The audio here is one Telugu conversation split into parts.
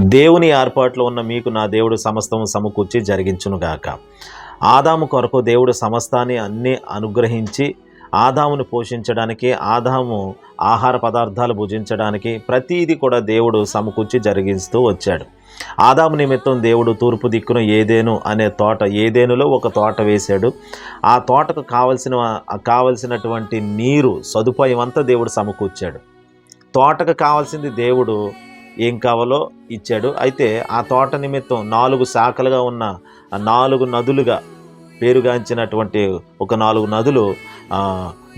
దేవుని ఏర్పాట్లో ఉన్న మీకు నా దేవుడు సమస్తం సమకూర్చి జరిగించునుగాక. ఆదాము కొరకు దేవుడు సమస్తాన్ని అన్నీ అనుగ్రహించి ఆదామును పోషించడానికి ఆదాము ఆహార పదార్థాలు భుజించడానికి ప్రతీది కూడా దేవుడు సమకూర్చి జరిగిస్తూ వచ్చాడు. ఆదాము నిమిత్తం దేవుడు తూర్పు దిక్కున ఏదేను అనే తోట ఏదేనులో ఒక తోట వేశాడు. ఆ తోటకు కావలసిన కావలసినటువంటి నీరు సదుపాయం అంతా దేవుడు సమకూర్చాడు. తోటకు కావాల్సింది దేవుడు ఏం కావాలో ఇచ్చాడు. అయితే ఆ తోట నిమిత్తం నాలుగు శాఖలుగా ఉన్న నాలుగు నదులుగా పేరుగాంచినటువంటి ఒక నాలుగు నదులు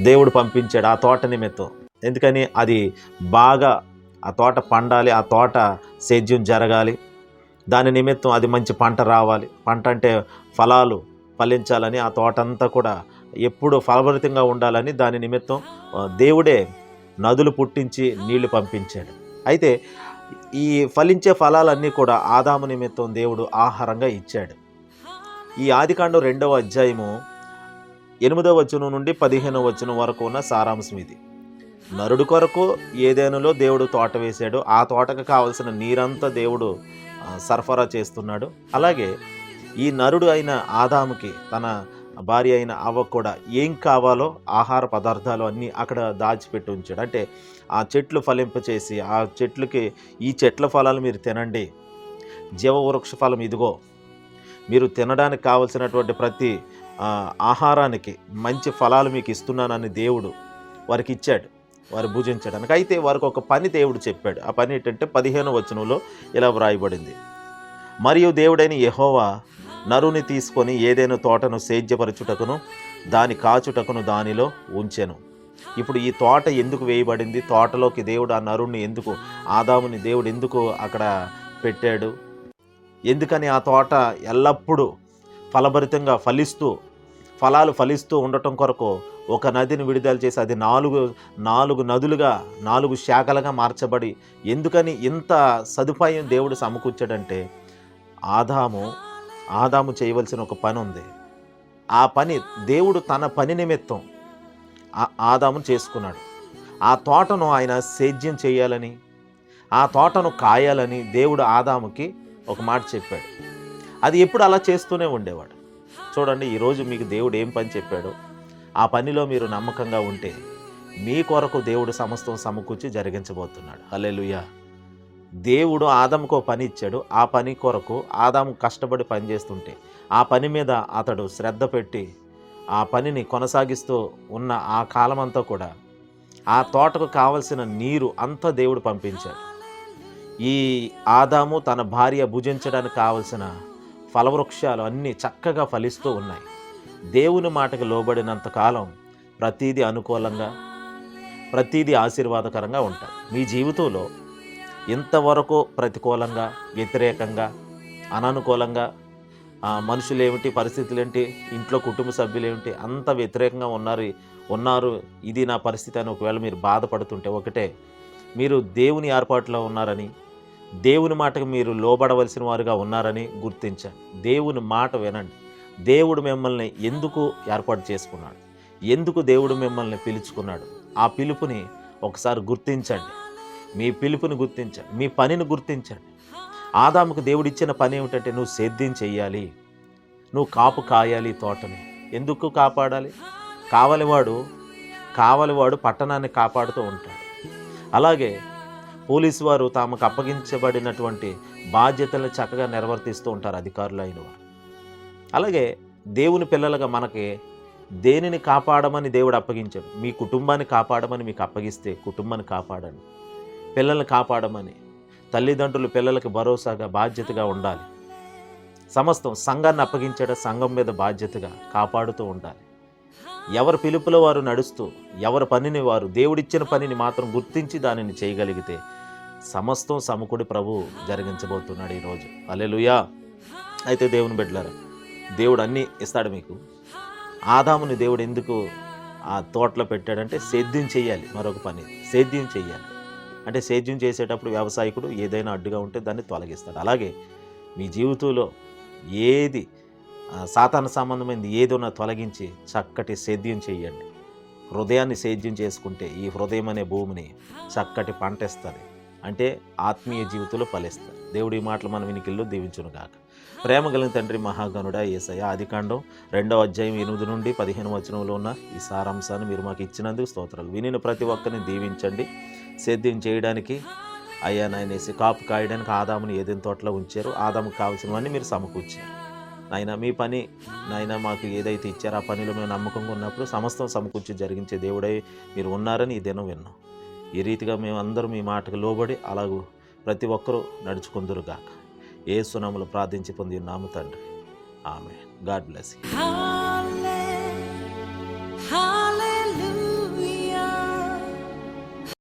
దేవుడు పంపించాడు ఆ తోట నిమిత్తం. ఎందుకని? అది బాగా ఆ తోట పండాలి ఆ తోట సేద్యం జరగాలి. దాని నిమిత్తం అది మంచి పంట రావాలి. పంట అంటే ఫలాలు ఫలించాలని ఆ తోట అంతా కూడా ఎప్పుడు ఫలభరితంగా ఉండాలని దాని నిమిత్తం దేవుడే నదులు పుట్టించి నీళ్ళు పంపించాడు. అయితే ఈ ఫలించే ఫలాలన్నీ కూడా ఆదాము నిమిత్తం దేవుడు ఆహారంగా ఇచ్చాడు. ఈ ఆదికాండం రెండవ అధ్యాయము ఎనిమిదవ వచనం నుండి పదిహేనవ వచనం వరకు ఉన్న సారాంశం ఇది. నరుడు కొరకు ఏదేనులో దేవుడు తోట వేశాడు. ఆ తోటకు కావలసిన నీరంతా దేవుడు సరఫరా చేస్తున్నాడు. అలాగే ఈ నరుడు అయిన ఆదాముకి తన భార్య అయిన అవ్వ కూడా ఏం కావాలో ఆహార పదార్థాలు అన్నీ అక్కడ దాచిపెట్టి ఉంచాడు. అంటే ఆ చెట్లు ఫలింపచేసి ఆ చెట్లకి ఈ చెట్ల ఫలాలు మీరు తినండి. జీవ వృక్ష ఫలం ఇదిగో మీరు తినడానికి కావలసినటువంటి ప్రతి ఆహారానికి మంచి ఫలాలు మీకు ఇస్తున్నానని దేవుడు వారికి ఇచ్చాడు. వారు భుజించడానికి అయితే వారికి ఒక పని దేవుడు చెప్పాడు. ఆ పని ఏంటంటే పదిహేను వచనంలో ఇలా వ్రాయబడింది. మరియు దేవుడైన యహోవా నరుని తీసుకొని ఏదైనా తోటను సేద్యపరచుటకును దాని కాచుటకును దానిలో ఉంచెను. ఇప్పుడు ఈ తోట ఎందుకు వేయబడింది? తోటలోకి దేవుడు ఆ నరుణ్ణి ఎందుకు ఆదాముని దేవుడు ఎందుకు అక్కడ పెట్టాడు? ఎందుకని ఆ తోట ఎల్లప్పుడూ ఫలభరితంగా ఫలిస్తూ ఫలాలు ఫలిస్తూ ఉండటం కొరకు ఒక నదిని విడుదల చేసి అది నాలుగు నాలుగు నదులుగా నాలుగు శాఖలుగా మార్చబడి ఎందుకని ఇంత సదుపాయం దేవుడు సమకూర్చాడంటే ఆదాము ఆదాము చేయవలసిన ఒక పని ఉంది. ఆ పని దేవుడు తన పని నిమిత్తం ఆ- ఆదాము చేసుకున్నాడు. ఆ తోటను ఆయన సేద్యం చేయాలని ఆ తోటను కాయాలని దేవుడు ఆదాముకి ఒక మాట చెప్పాడు. అది ఎప్పుడు అలా చేస్తూనే ఉండేవాడు. చూడండి ఈరోజు మీకు దేవుడు ఏం పని చెప్పాడో? ఆ పనిలో మీరు నమ్మకంగా ఉంటే మీ కొరకు దేవుడు సమస్తం సమకూర్చి జరిగించబోతున్నాడు. హల్లెలూయా. దేవుడు ఆదంకు పని ఇచ్చాడు. ఆ పని కొరకు ఆదాము కష్టపడి పని చేస్తుంటే ఆ పని మీద అతడు శ్రద్ధ పెట్టి ఆ పనిని కొనసాగిస్తూ ఉన్న ఆ కాలమంతా కూడా ఆ తోటకు కావలసిన నీరు అంతా దేవుడు పంపించాడు. ఈ ఆదాము తన భార్య భుజించడానికి కావలసిన ఫలవృక్షాలు అన్నీ చక్కగా ఫలిస్తూ ఉన్నాయి. దేవుని మాటకు లోబడినంత కాలం ప్రతీది అనుకూలంగా ప్రతీది ఆశీర్వాదకరంగా ఉంటాయి. మీ జీవితంలో ఇంతవరకు ప్రతికూలంగా వ్యతిరేకంగా అననుకూలంగా మనుషులు ఏమిటి పరిస్థితులు ఏంటి ఇంట్లో కుటుంబ సభ్యులు ఏమిటి అంత వ్యతిరేకంగా ఉన్నారు ఉన్నారు. ఇది నా పరిస్థితి అని ఒకవేళ మీరు బాధపడుతుంటే ఒకటే మీరు దేవుని ఏర్పాటులో ఉన్నారని దేవుని మాటకు మీరు లోబడవలసిన వారుగా ఉన్నారని గుర్తించండి. దేవుని మాట వినండి. దేవుడు మిమ్మల్ని ఎందుకు ఏర్పాటు చేసుకున్నాడు? ఎందుకు దేవుడు మిమ్మల్ని పిలుచుకున్నాడు? ఆ పిలుపుని ఒకసారి గుర్తించండి. మీ పిలుపుని గుర్తించండి మీ పనిని గుర్తించండి. ఆదాముకు దేవుడిచ్చిన పని ఏమిటంటే నువ్వు సేద్యం చెయ్యాలి నువ్వు కాపు కాయాలి తోటని. ఎందుకు కాపాడాలి? కావలివాడు కావలివాడు పట్టణాన్ని కాపాడుతూ ఉంటాడు. అలాగే పోలీసు వారు తమకు అప్పగించబడినటువంటి బాధ్యతలను చక్కగా నిర్వర్తిస్తూ ఉంటారు అధికారులు అయిన వారు. అలాగే దేవుని పిల్లలుగా మనకి దేనిని కాపాడమని దేవుడు అప్పగించాడు. మీ కుటుంబాన్ని కాపాడమని మీకు అప్పగిస్తే కుటుంబాన్ని కాపాడండి. పిల్లల్ని కాపాడమని తల్లిదండ్రులు పిల్లలకి భరోసాగా బాధ్యతగా ఉండాలి. సమస్తం సంఘాన్ని అప్పగించాడు సంఘం మీద బాధ్యతగా కాపాడుతూ ఉండాలి. ఎవరి పిలుపులో వారు నడుస్తూ ఎవరి పనిని వారు దేవుడిచ్చిన పనిని మాత్రం గుర్తించి దానిని చేయగలిగితే సమస్తం సమకుడి ప్రభు జరిగించబోతున్నాడు ఈరోజు. అలెలుయా అయితే దేవుని బిడ్డలారా దేవుడు అన్నీ ఇస్తాడు మీకు. ఆదాముని దేవుడు ఎందుకు ఆ తోటలో పెట్టాడంటే సేద్యం చేయాలి మరొక పని సేద్యం చేయాలి. అంటే సేద్యం చేసేటప్పుడు వ్యవసాయకుడు ఏదైనా అడ్డుగా ఉంటే దాన్ని తొలగిస్తాడు. అలాగే మీ జీవితంలో ఏది సాతాన సంబంధమైనది ఏదైనా తొలగించి చక్కటి సేద్యం చేయండి. హృదయాన్ని సేద్యం చేసుకుంటే ఈ హృదయం అనే భూమిని చక్కటి పంట ఇస్తుంది అంటే ఆత్మీయ జీవితంలో ఫలిస్తారు. దేవుడి మాటలు మన వినికిల్లో దీవించును గాక. ప్రేమ కలిగిన తండ్రి మహాగనుడ ఏసయ్య ఆదికాండం రెండవ అధ్యాయం ఎనిమిది నుండి పదిహేను వచనంలో ఉన్న ఈ సారాంశాన్ని మీరు మాకు ఇచ్చినందుకు స్తోత్రాలు. వినిన ప్రతి ఒక్కరిని దీవించండి. సేద్యం చేయడానికి అయ్యా నాయన వేసి కాపు కాయడానికి ఆదాముని ఏదైనా తోటలో ఉంచారో. ఆదాముకు కావాల్సినవన్నీ మీరు సమకూర్చారు. నాయన మీ పని నాయన మాకు ఏదైతే ఇచ్చారో ఆ పనిలో మేము నమ్మకంగా ఉన్నప్పుడు సమస్తం సమకూర్చి జరిగించే దేవుడై మీరు ఉన్నారని ఈ దినం విన్నాం. ఈ రీతిగా మేము మీ మాటకు లోబడి అలాగూ ప్రతి ఒక్కరూ నడుచుకుందరు గాక ఏ సునాములు ప్రార్థించి పొంది నాము తండ్రి. ఆమె గాడ్ బ్లెస్ యూ.